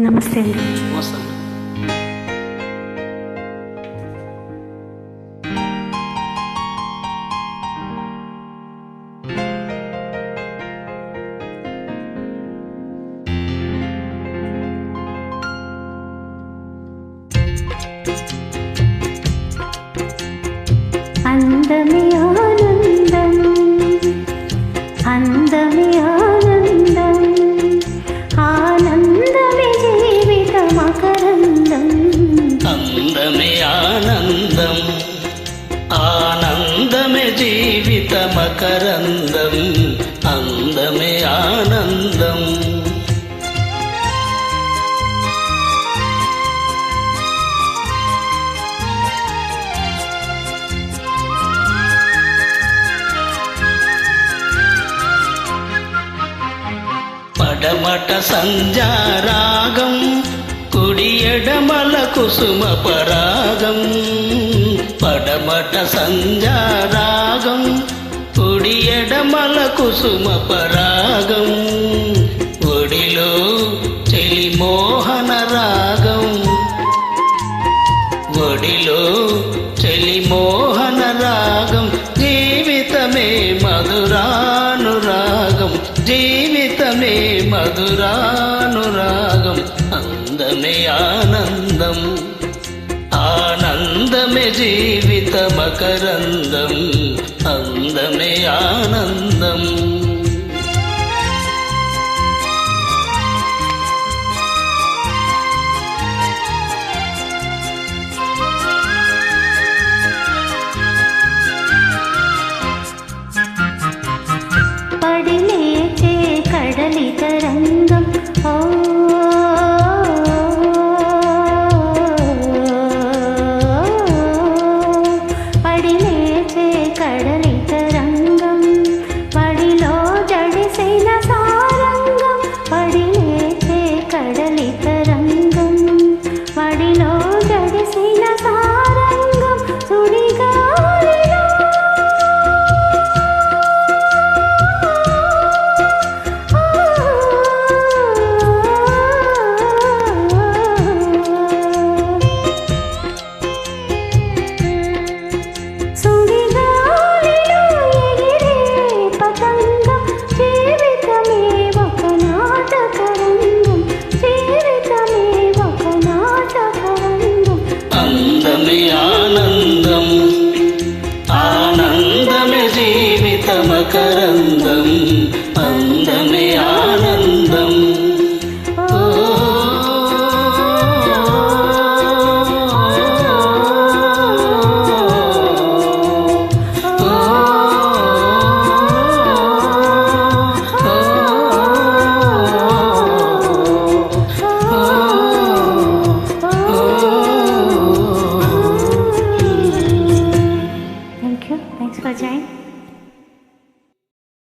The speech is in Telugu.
నమస్తే అండి నమస్తే అందమే జీవిత మకరందం అందమే ఆనందం. పడమట సంజారాగం కుడియడమల కుసుమ పరాగం పడమట సంధ్యారాగం కుడి ఎడమల కుసుమ పరాగం ఒడిలో చెలిమోహన రాగం ఒడిలో చెలిమోహన రాగం జీవితమే మధురానురాగం జీవితమే మధురానురాగం అందమే ఆనందం. జీవిత మకరందం అందమే ఆనందం. कर